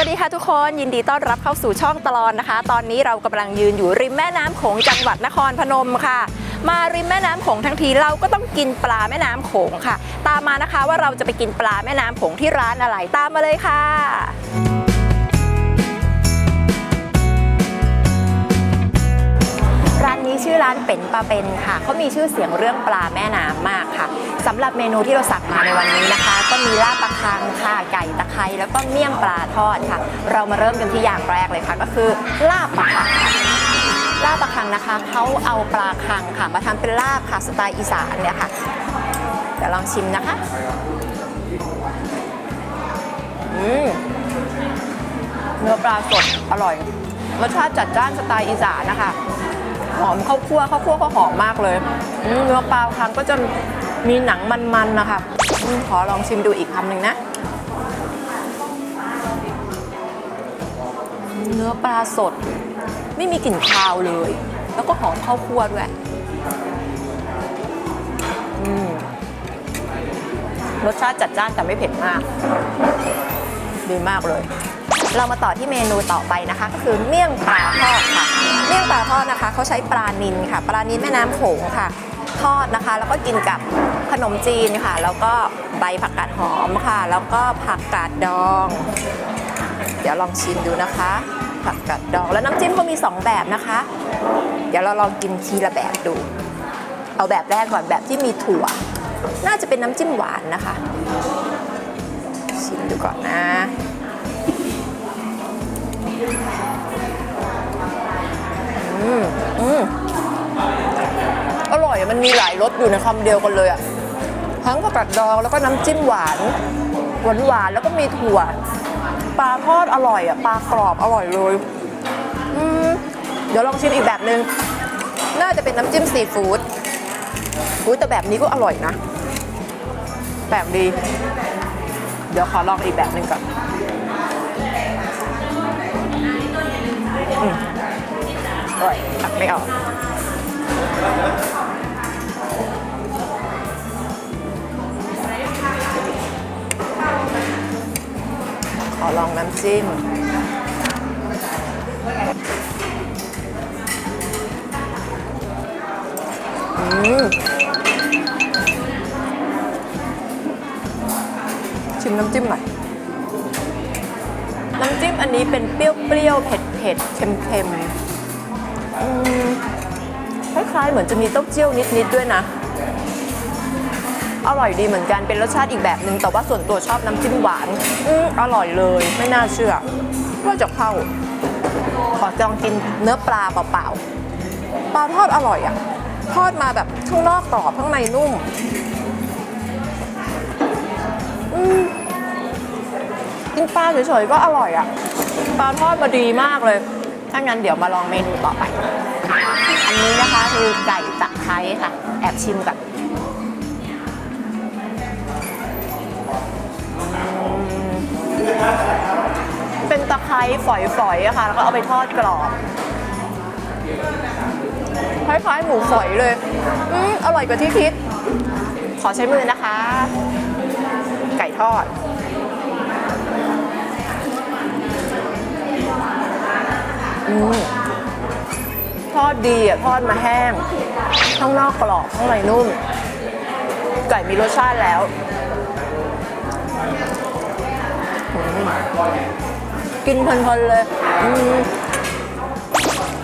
สวัสดีค่ะทุกคนยินดีต้อนรับเข้าสู่ช่องตลอนนะคะ ตอนนี้เรากำลังยืนอยู่ริมแม่น้ำโขงจังหวัดนครพนมค่ะ มาริมแม่น้ำโขงทั้งทีเราก็ต้องกินปลาแม่น้ำโขงค่ะ ตามมานะคะว่าเราจะไปกินปลาแม่น้ำโขงที่ร้านอะไรตามมาเลยค่ะร้านนี้ชื่อร้านเป็นปลาเป็นค่ะเขามีชื่อเสียงเรื่องปลาแม่น้ำมากค่ะำหรับเมนูที่เราสั่งมาในวันนี้นะคะ ก็มีลาบปลาคังค่ะไก่ตะไคร้แล้วก็เมี่ยงปลาทอดค่ะ เรามาเริ่มกันที่อย่างแรกเลยค่ะ ก็คือลาบปลาคังลาบปลาคังนะคะเขาเอาปลาคังค่ะ มาทำเป็นลาบค่ะสไตล์อีสานเนี่ยค่ะเดี๋ยวลองชิมนะคะอืมเนื้อปลาสดอร่อยรสชาติจัดจ้านสไตล์อีสานนะคะ หอมข้าวคั่วข้าวคั่วก็หอมมากเลยเนื้อปลาคังก็จะ มีหนังมันๆนะคะขอลองชิมดูอีกคำหนึ่งนะ เนื้อปลาสด ไม่มีกลิ่นคาวเลย แล้วก็หอมข้าวคั่วด้วยรสชาติจัดจ้านแต่ไม่เผ็ดมากดีมากเลย เรามาต่อที่เมนูต่อไปนะคะ ก็คือเมี่ยงปลาทอดค่ะ เมี่ยงปลาทอดนะคะเขาใช้ปลานิลค่ะ ปลานิลแม่น้ำโขงค่ะ ทอดนะคะ แล้วก็กินกับขนมจีนค่ะ แล้วก็ใบผักกาดหอมค่ะ แล้วก็ผักกาดดอง เดี๋ยวลองชิมดูนะคะ ผักกาดดองแล้วน้ำจิ้มก็มี 2 แบบนะคะ เดี๋ยวเราลองกินทีละแบบดู เอาแบบแรกก่อนแบบที่มีถั่ว น่าจะเป็นน้ำจิ้มหวานนะคะ ชิมดูก่อนนะ อยมันมีหลายรสอยู่ในคำเดียวกันเลยอะทั้งผักกาดดองแล้วก็น้ำจิ้มหวานหวานหวานๆแล้วก็มีถั่วปลาทอดอร่อยอะปลากรอบอร่อยเลยเดี๋ยวลองชิมอีกแบบนึงน่าจะเป็นน้ำจิ้มซีฟู้ดอุ้ยแต่แบบนี้ก็อร่อยนะแปลกดี เดี๋ยวขอลองอีกแบบหนึ่งก่อนอืมอร่อยตักไม่ออก ลองน้ำจิ้ม อืม ชิมน้ำจิ้มหน่อย น้ำจิ้มอันนี้เป็นเปรี้ยวๆ เผ็ดๆ เค็มๆอืมคล้ายๆ เหมือนจะมีเต้าเจี้ยวนิดๆ ด้วยนะ อร่อยดีเหมือนกันเป็นรสชาติอีกแบบหนึ่งแต่ว่าส่วนตัวชอบน้ำจิ้มหวานอืมอร่อยเลย ไม่น่าเชื่อว่าจะเข้า ขอจองกินเนื้อปลาเปล่าๆปลาทอดอร่อยอะทอดมาแบบข้างนอกกรอบข้างในนุ่มอืมกินปลาเฉยๆก็อร่อยอะ่ะปลาทอดมาดีมากเลย ถ้างั้นเดี๋ยวมาลองเมนูต่อไป อันนี้นะคะคือไก่ตะไคร้ค่ะ แอบชิมก่อ ฝอยๆอะค่ะ แล้วก็เอาไปทอดกรอบคล้ายๆหมูฝอยเลย อืมอร่อยกว่าที่คิด ขอใช้มือนะคะ ไก่ทอด อืมทอดดีอะ ทอดมาแห้ง ข้างนอกกรอบ ข้างในนุ่ม ไก่มีรสชาติแล้วอืม กินเพลินๆเลยอืม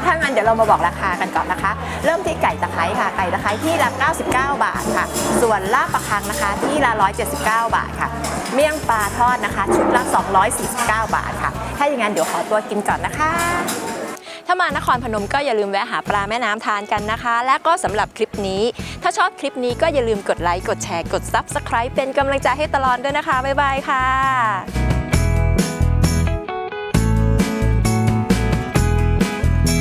ถ้างั้นเดี๋ยวเรามาบอกราคากันก่อนนะคะ เริ่มที่ไก่ตะไคร้ค่ะ ไก่ตะไคร้ที่ละ 99 บาทค่ะ ส่วนลาบปลาคังนะคะ ที่ละ 179 บาทค่ะ เมี่ยงปลาทอดนะคะ ชุดละ 249 บาทค่ะ ถ้าอย่างนั้นเดี๋ยวขอตัวกินก่อนนะคะ ถ้ามานครพนมก็อย่าลืมแวะหาปลาแม่น้ำทานกันนะคะ และก็สำหรับคลิปนี้ ถ้าชอบคลิปนี้ก็อย่าลืมกดไลค์ กดแชร์ กด Subscribe เป็นกำลังใจให้ตลอดด้วยนะคะ บ๊ายบายค่ะ